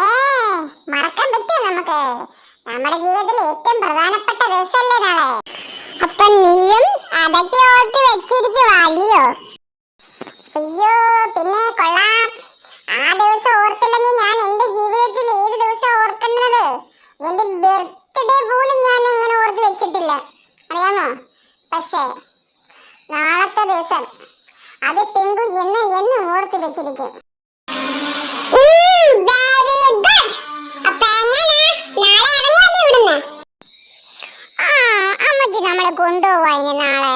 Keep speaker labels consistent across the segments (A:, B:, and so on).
A: അതെ മറക്കാൻ പറ്റുമോ നമുക്ക്? നമ്മുടെ ജീവിതത്തിൽ ഏറ്റവും പ്രധാനപ്പെട്ട ദിവസമല്ലേ നാളെ? അപ്പൊ നീയും അതൊക്കെ ഓർത്ത് വെച്ചിരിക്കുവാ അയ്യോ പിന്നെ കൊള്ളാം. ആ ദിവസം ഓർത്തില്ലെങ്കിൽ ഞാൻ എന്റെ ജീവിതത്തിൽ ഏത് ദിവസം ഓർക്കുന്നത്? എന്റെ ബർത്ത്ഡേ പോലും ഞാൻ അങ്ങനെ ഓർത്ത് വെച്ചിട്ടില്ല. അറിയാമോ? പക്ഷേ നാളത്തെ ദിവസം അത് പെങ്കു എന്ന് എന്നും ഓർത്ത് വെച്ചിരിക്കും. അമ്മച്ചി കൊണ്ടുപോവാ ഇനി നാളെ.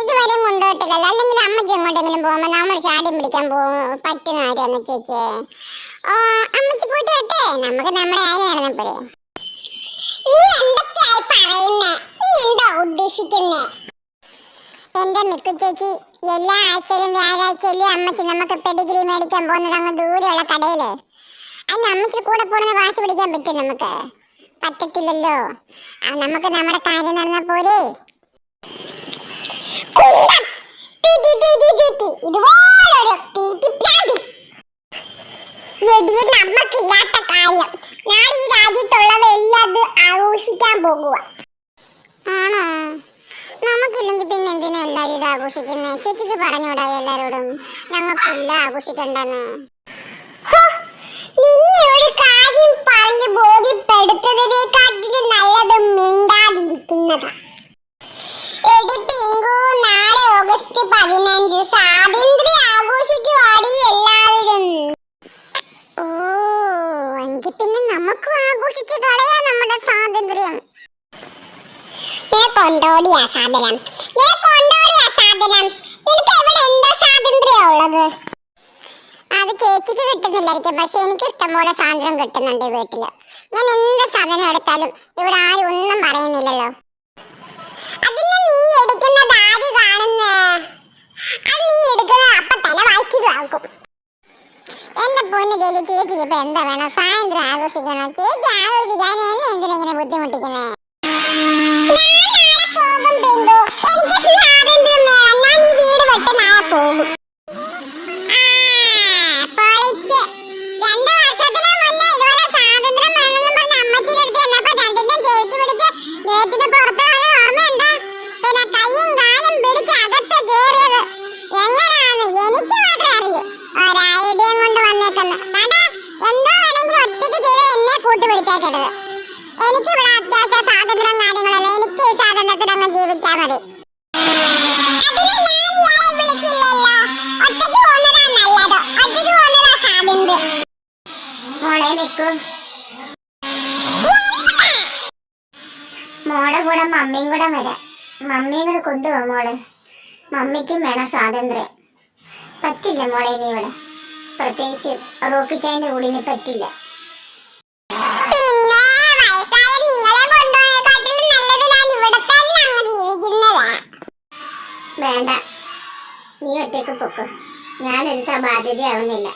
A: ഇതുവരെയും കൊണ്ടുപോയിട്ടില്ലല്ലോ അല്ലെങ്കിൽ അമ്മച്ചി എങ്ങോട്ടെങ്കിലും പോകുമ്പോ നമ്മൾ ചാടി പിടിക്കാൻ പോകും. പറ്റുന്ന ആരെന്ന് ചേച്ചി. ഓ അമ്മച്ചി പോയിട്ട് വരട്ടെ നമുക്ക് നമ്മുടെ ആര് നടന്ന പോരെ. നീ നീ ഉദ്ദേശിക്കുന്നേ? എന്റെ മിക്കു ചേച്ചി എല്ലാ ആഴ്ചയിലും വ്യാഴാഴ്ചയിലും അമ്മച്ചി നമുക്ക് പെഡിഗ്രി മേടിക്കാൻ പോകുന്നത് അങ്ങ് ദൂരെയുള്ള കടയിൽ. അന്ന് അമ്മച്ചി കൂടെ പോകുന്ന വാശി പിടിക്കാൻ പറ്റും നമുക്ക്? പറ്റത്തില്ലല്ലോ നമുക്ക് നമ്മുടെ കാര്യം നടന്ന പോലെ കുന്തം. തീ, തീ, തീ, തീ, തീ, തീ. ഇതുപോലൊരു തീറ്റി പ്രാന്തി. എടീ, നമ്മക്കില്ലാത്ത കാര്യം ഞാൻ ഈ നമുക്കില്ലെങ്കിൽ പിന്നെ എന്തിനാ എല്ലാരും ഇത് ആഘോഷിക്കുന്നത് ചേച്ചിക്ക് പറഞ്ഞൂടായി എല്ലാരോടും ഞങ്ങൾക്കില്ല ആഘോഷിക്കണ്ടെന്ന് ഹോ, നിന്നെ ഒരു കാര്യം പറഞ്ഞ് ബോധ്യപ്പെടുത്തതിനെക്കാട്ടിലും നല്ലത് മിണ്ടാതിരിക്കുന്നതാ. എടി പിങ്കു നാളെ ഓഗസ്റ്റ് പതിനഞ്ച്. സ്വാതന്ത്ര്യ ആഘോഷിക്കുവാടി എല്ലാവരും. ഓ എങ്കിൽ പിന്നെ നമുക്കും ആഘോഷിച്ച് കളയാ നമ്മുടെ സ്വാതന്ത്ര്യം. കൊണ്ടോടിയാ സാധനം. കൊണ്ടോടിയാ സാധനം നിനക്ക് എവിടെ എന്താ സ്വാതന്ത്ര്യം ഉള്ളത് അത് ചേച്ചിക്ക് കിട്ടുന്നില്ലായിരിക്കും. പക്ഷെ എനിക്ക് ഇഷ്ടംപോലെ സാന്ദ്രം കിട്ടുന്നുണ്ട് ഈ വീട്ടിൽ. ഞാൻ എന്ത് സാധനം എടുത്താലും ഇവിടെ ആരും ഒന്നും പറയുന്നില്ലല്ലോ. നീ നീ തന്നെ എന്റെ ചേച്ചി ചേച്ചിക്ക് ഇപ്പൊ എന്താ വേണം? സ്വാതന്ത്ര്യം ആഘോഷിക്കണം. ചേച്ചി ആഘോഷിക്കാൻ എന്നെ എന്തിനാ ഇങ്ങനെ ബുദ്ധിമുട്ടിക്കുന്നേ? പോകും. എനിക്ക് എനിക്ക് മാത്രമേ അറിയൂ. ഒരൈഡിയയും കൊണ്ട് വന്നേക്കുന്നു. എന്തോ ഒറ്റയ്ക്ക് ചെയ്ത് എന്നെ കൂട്ടുപിടിച്ചേക്കരുത് എനിക്ക് ഇവിടെ അത്യാവശ്യ സ്വാതന്ത്ര്യം കാര്യങ്ങളല്ല? എനിക്ക് അങ്ങ് ജീവിച്ചാൽ മതി. മോളെ കൂടെ മമ്മിയും കൂടെ വരാം. മമ്മിയും കൂടെ കൊണ്ടുപോ മോളെ. മമ്മിക്കും വേണം സ്വാതന്ത്ര്യം. പറ്റില്ല മോളെ ഇനി ഇവിടെ. പ്രത്യേകിച്ച് റോക്കിച്ചായന്റെ കൂടെ ഇനി പറ്റില്ല. വേണ്ട. നീ ഒറ്റയ്ക്ക് പൊക്കോ. ഞാനെടുത്ത ബാധ്യതയാവുന്നില്ല